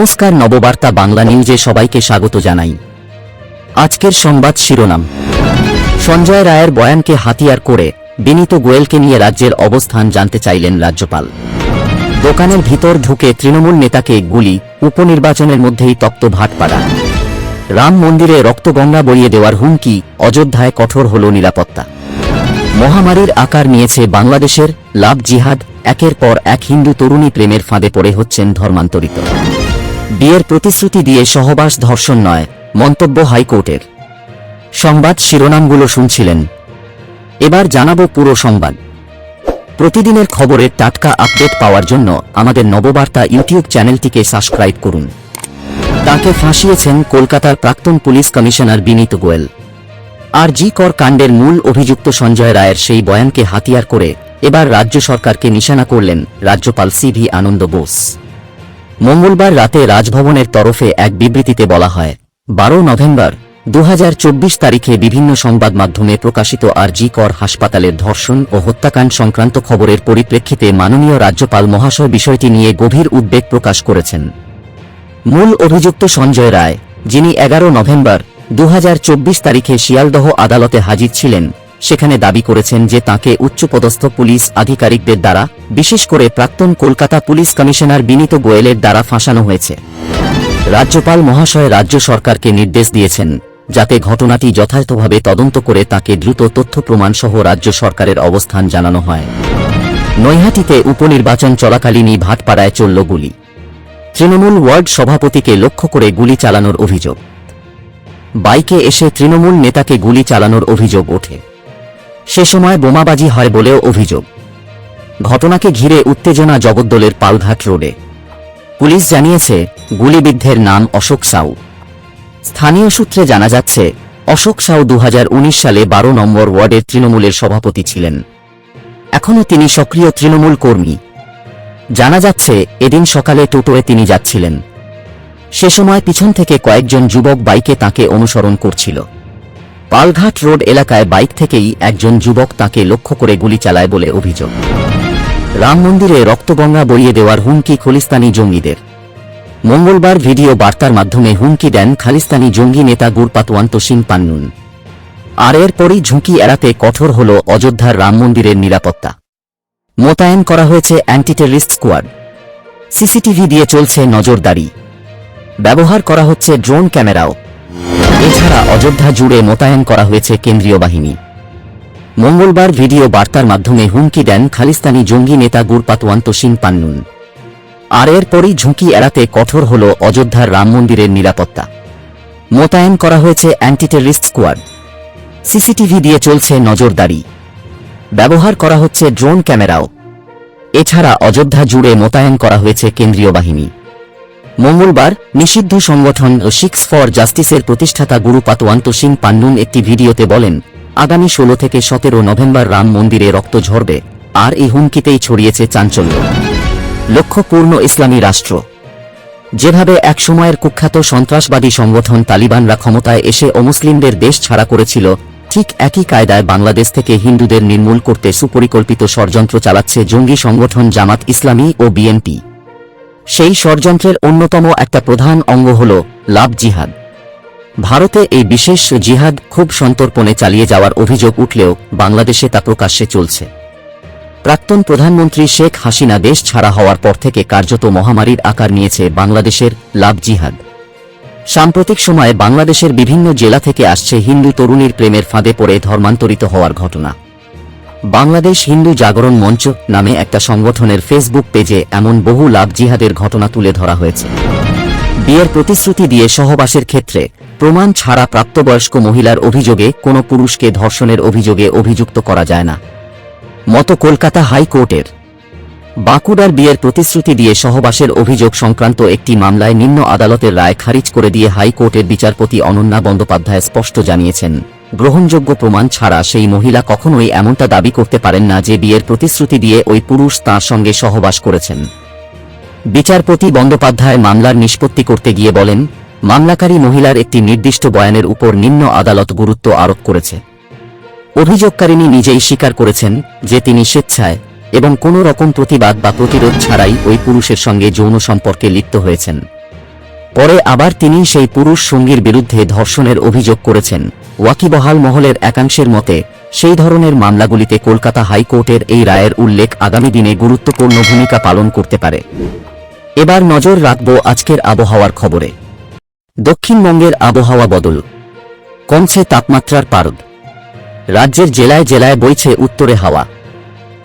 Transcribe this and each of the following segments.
নমস্কার নববার্তা বাংলা নিউজে সবাইকে স্বাগত জানাই। আজকের সংবাদ শিরোনাম। সঞ্জয় রায়ের বয়ানকে হাতিয়ার করে বিনীত গোয়েলকে নিয়ে রাজ্যের অবস্থান জানতে চাইলেন রাজ্যপাল। দোকানের ভিতর ঢুকে তৃণমূল নেতাকে গুলি, উপনির্বাচনের মধ্যেই তপ্ত ভাটপাড়া। রাম মন্দিরে রক্তগঙ্গা বইয়ে দেওয়ার হুমকি, অযোধ্যায় কঠোর হল নিরাপত্তা। মহামারীর আকার নিয়েছে বাংলাদেশের লাভ জিহাদ, একের পর এক হিন্দু তরুণী প্রেমের ফাঁদে পড়ে হচ্ছেন ধর্মান্তরিত। বিয়ের প্রতিশ্রুতি দিয়ে সহবাস ধর্ষণ নয়, মন্তব্য হাইকোর্টের। সংবাদ শিরোনামগুলো শুনছিলেন। এবার জানাব পুরো সংবাদ। প্রতিদিনের খবরের টাটকা আপডেট পাওয়ার জন্য আমাদের নববার্তা ইউটিউব চ্যানেলটিকে সাবস্ক্রাইব করুন। তাকে ফাঁসিয়েছেন কলকাতার প্রাক্তন police commissioner Vineet Goyal. R G Kar কাণ্ডের মূল অভিযুক্ত সঞ্জয় রায়ের সেই বয়ানকে হাতিয়ার করে এবার রাজ্য সরকারকে নিশানা করলেন রাজ্যপাল সি ভি আনন্দ বোস। মঙ্গলবার রাতে রাজভবনের তরফে এক বিবৃতিতে বলা হয়, বারো নভেম্বর দু হাজার চব্বিশ তারিখে বিভিন্ন সংবাদ মাধ্যমে প্রকাশিত আর জি কর হাসপাতালের ধর্ষণ ও হত্যাকাণ্ড সংক্রান্ত খবরের পরিপ্রেক্ষিতে মাননীয় রাজ্যপাল মহাশয় বিষয়টি নিয়ে গভীর উদ্বেগ প্রকাশ করেছেন। মূল অভিযুক্ত সঞ্জয় রায়, যিনি এগারো নভেম্বর দু হাজার চব্বিশ তারিখে শিয়ালদহ আদালতে হাজির ছিলেন সেখানে দাবি করেছেন যে তাকে উচ্চপদস্থ পুলিশ আধিকারিকদের দ্বারা, বিশেষ করে প্রাক্তন কলকাতা পুলিশ কমিশনার বিনীত গোয়েলের দ্বারা ফাঁসানো হয়েছে। রাজ্যপাল মহাশয় রাজ্য সরকারকে নির্দেশ দিয়েছেন, যাতে ঘটনাটি যথাযথভাবে তদন্ত করে তাকে দ্রুত তথ্য প্রমাণ সহ রাজ্য সরকারের অবস্থান জানানো হয়। নৈহাটিতে উপনির্বাচন চলাকালীনই ভাটপাড়ায় চলল গুলি। তৃণমূল ওয়ার্ড সভাপতিকে লক্ষ্য করে গুলি চালানোর অভিযোগ। বাইকে এসে তৃণমূল নেতাকে গুলি চালানোর অভিযোগ ওঠে। সে সময় বোমাবাজি হয় বলেও অভিযোগ। ঘটনাকে ঘিরে উত্তেজনা জগদ্দলের পালঘাট রোডে। পুলিশ জানিয়েছে, গুলিবিদ্ধের নাম অশোক সাউ। স্থানীয় সূত্রে জানা যাচ্ছে, অশোক সাউ দু হাজার উনিশ সালে বারো নম্বর ওয়ার্ডের তৃণমূলের সভাপতি ছিলেন। এখনও তিনি সক্রিয় তৃণমূল কর্মী। জানা যাচ্ছে, এদিন সকালে টোটোয় তিনি যাচ্ছিলেন। সে সময় পিছন থেকে কয়েকজন যুবক বাইকে তাকে অনুসরণ করছিল। পালঘাট রোড এলাকায় বাইক থেকেই একজন যুবক তাকে লক্ষ্য করে গুলি চালায় বলে অভিযোগ। রাম মন্দিরে রক্তগঙ্গা বইয়ে দেওয়ার হুমকি খলিস্তানি জঙ্গিদের। মঙ্গলবার ভিডিও বার্তার মাধ্যমে হুমকি দেন খালিস্তানি জঙ্গি নেতা গুরপাতওয়ান্ত সিং পান্নুন। আর এরপরই ঝুঁকি এড়াতে কঠোর হল অযোধ্যার রাম মন্দিরের নিরাপত্তা। মোতায়েন করা হয়েছে অ্যান্টি টেররিস্ট স্কোয়াড। সিসিটিভি দিয়ে চলছে নজরদারি। ব্যবহার করা হচ্ছে ড্রোন ক্যামেরাও। এছাড়া অযোধ্যা জুড়ে মোতায়েন করা হয়েছে কেন্দ্রীয় বাহিনী। মঙ্গলবার ভিডিও বার্তার মাধ্যমে হুমকি দেন খালিস্তানি জঙ্গি নেতা গুরপাতওয়ান্ত সিং পান্নুন। আর এরপরই ঝুঁকি এড়াতে কঠোর হল অযোধ্যার রাম মন্দিরের নিরাপত্তা। মোতায়েন করা হয়েছে অ্যান্টি টেররিস্ট স্কোয়াড। সিসিটিভি দিয়ে চলছে নজরদারি। ব্যবহার করা হচ্ছে ড্রোন ক্যামেরাও। এছাড়া অযোধ্যা জুড়ে মোতায়েন করা হয়েছে কেন্দ্রীয় বাহিনী। মঙ্গলবার নিষিদ্ধ সংগঠন সিক্স ফর জাস্টিসের প্রতিষ্ঠাতা গুরু পাতওয়ান্ত সিং পান্নুন একটি ভিডিওতে বলেন, আগামী ষোলো থেকে সতেরো নভেম্বর রাম মন্দিরে রক্ত ঝরবে, আর এই হুমকিতেই ছড়িয়েছে চাঞ্চল্য। লক্ষ্যপূর্ণ ইসলামী রাষ্ট্র। যেভাবে একসময়ের কুখ্যাত সন্ত্রাসবাদী সংগঠন তালিবানরা ক্ষমতায় এসে অমুসলিমদের দেশ ছাড়া করেছিল, ঠিক একই কায়দায় বাংলাদেশ থেকে হিন্দুদের নির্মূল করতে সুপরিকল্পিত ষড়যন্ত্র চালাচ্ছে জঙ্গি সংগঠন জামাত ইসলামী ও বিএনপি। সেই ষড়যন্ত্রের অন্যতম একটা প্রধান অঙ্গ হল লাভ জিহাদ। ভারতে এই বিশেষ জিহাদ খুব সন্তর্পণে চালিয়ে যাওয়ার অভিযোগ উঠলেও বাংলাদেশে তা প্রকাশ্যে চলছে। প্রাক্তন প্রধানমন্ত্রী শেখ হাসিনা দেশ ছাড়া হওয়ার পর থেকে কার্যত মহামারীর আকার নিয়েছে বাংলাদেশের লাভ জিহাদ। সাম্প্রতিক সময়ে বাংলাদেশের বিভিন্ন জেলা থেকে আসছে হিন্দু তরুণীর প্রেমের ফাঁদে পড়ে ধর্মান্তরিত হওয়ার ঘটনা। বাংলাদেশ হিন্দু জাগরণ মঞ্চ নামে একটা সংগঠনের ফেসবুক পেজে এমন বহু লাভ জিহাদের ঘটনা তুলে ধরা হয়েছে। বিয়ের প্রতিশ্রুতি দিয়ে সহবাসের ক্ষেত্রে প্রমাণ ছাড়া প্রাপ্তবয়স্ক মহিলার অভিযোগে কোনো পুরুষকে ধর্ষণের অভিযোগে অভিযুক্ত করা যায় না। মতো কলকাতা হাইকোর্টের বাঁকুড়ার বিয়ের প্রতিশ্রুতি দিয়ে সহবাসের অভিযোগ সংক্রান্ত একটি মামলায় নিম্ন আদালতের রায় খারিজ করে দিয়ে হাইকোর্টের বিচারপতি অনন্যা বন্দ্যোপাধ্যায় স্পষ্ট জানিয়েছেন। গ্রহণযোগ্য প্রমাণ ছাড়া সেই মহিলা কখনোই এমনটা দাবি করতে পারেন না যে বিয়ের প্রতিশ্রুতি দিয়ে ওই পুরুষ তাঁর সঙ্গে সহবাস করেছেন। বিচারপতি বন্দ্যোপাধ্যায় মামলার নিষ্পত্তি করতে গিয়ে বলেন, মামলাকারী মহিলার একটি নির্দিষ্ট বয়ানের উপর নিম্ন আদালত গুরুত্ব আরোপ করেছে। অভিযোগকারিণী নিজেই স্বীকার করেছেন যে তিনি স্বেচ্ছায় এবং কোনো রকম প্রতিবাদ বা প্রতিরোধ ছাড়াই ওই পুরুষের সঙ্গে যৌন সম্পর্কে লিপ্ত হয়েছেন। পরে আবার তিনি সেই পুরুষ সঙ্গীর বিরুদ্ধে ধর্ষণের অভিযোগ করেছেন। ওয়াকিবহাল মহলের একাংশের মতে, সেই ধরনের মামলাগুলিতে কলকাতা হাইকোর্টের এই রায়ের উল্লেখ আগামী দিনে গুরুত্বপূর্ণ ভূমিকা পালন করতে পারে। এবার নজর রাখব আজকের আবহাওয়ার খবরে। দক্ষিণবঙ্গের আবহাওয়া বদল। কমছে তাপমাত্রার পারদ। রাজ্যের জেলায় জেলায় বইছে উত্তরে হাওয়া।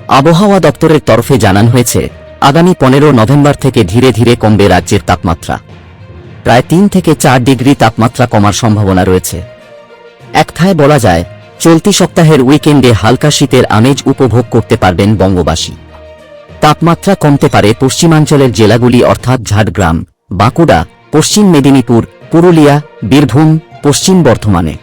আবহাওয়া দপ্তরের তরফে জানান হয়েছে, আগামী পনেরো নভেম্বর থেকে ধীরে ধীরে কমবে রাজ্যের তাপমাত্রা। প্রায় তিন থেকে চার ডিগ্রি তাপমাত্রা কমার সম্ভাবনা রয়েছে। একথায় বলা যায়, চলতি সপ্তাহের উইকেন্ডে হালকা শীতের আমেজ উপভোগ করতে পারবেন বঙ্গবাসী। তাপমাত্রা কমতে পারে পশ্চিমাঞ্চলের জেলাগুলি অর্থাৎ ঝাড়গ্রাম, বাঁকুড়া, পশ্চিম মেদিনীপুর, পুরুলিয়া, বীরভূম, পশ্চিম বর্ধমানে।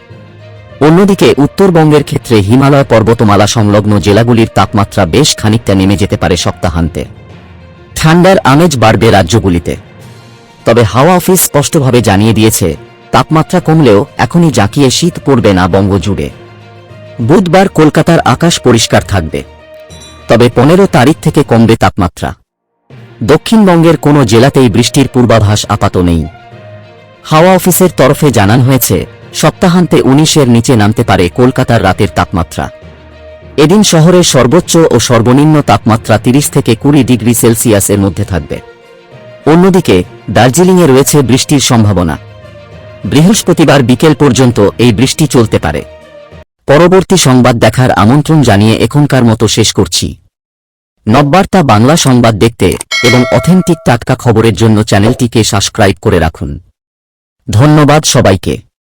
অন্যদিকে উত্তরবঙ্গের ক্ষেত্রে হিমালয় পর্বতমালা সংলগ্ন জেলাগুলির তাপমাত্রা বেশ খানিকটা নেমে যেতে পারে সপ্তাহান্তে। ঠান্ডার আমেজ বাড়বে রাজ্যগুলিতে। তবে হাওয়া অফিস স্পষ্টভাবে জানিয়ে দিয়েছে, তাপমাত্রা কমলেও এখনই জাঁকিয়ে শীত পড়বে না বঙ্গজুড়ে। বুধবার কলকাতার আকাশ পরিষ্কার থাকবে, তবে পনেরো তারিখ থেকে কমবে তাপমাত্রা। দক্ষিণবঙ্গের কোনো জেলাতেই বৃষ্টির পূর্বাভাস আপাত নেই। হাওয়া অফিসের তরফে জানান হয়েছে, সপ্তাহান্তে উনিশের নিচে নামতে পারে কলকাতার রাতের তাপমাত্রা। এদিন শহরের সর্বোচ্চ ও সর্বনিম্ন তাপমাত্রা তিরিশ থেকে কুড়ি ডিগ্রি সেলসিয়াসের মধ্যে থাকবে। অন্যদিকে দার্জিলিংয়ে রয়েছে বৃষ্টির সম্ভাবনা। বৃহস্পতিবার বিকেল পর্যন্ত এই বৃষ্টি চলতে পারে। পরবর্তী সংবাদ দেখার আমন্ত্রণ জানিয়ে এখনকার মতো শেষ করছি। নববার্তা বাংলা সংবাদ দেখতে এবং অথেন্টিক টাটকা খবরের জন্য চ্যানেলটিকে সাবস্ক্রাইব করে রাখুন। ধন্যবাদ সবাইকে।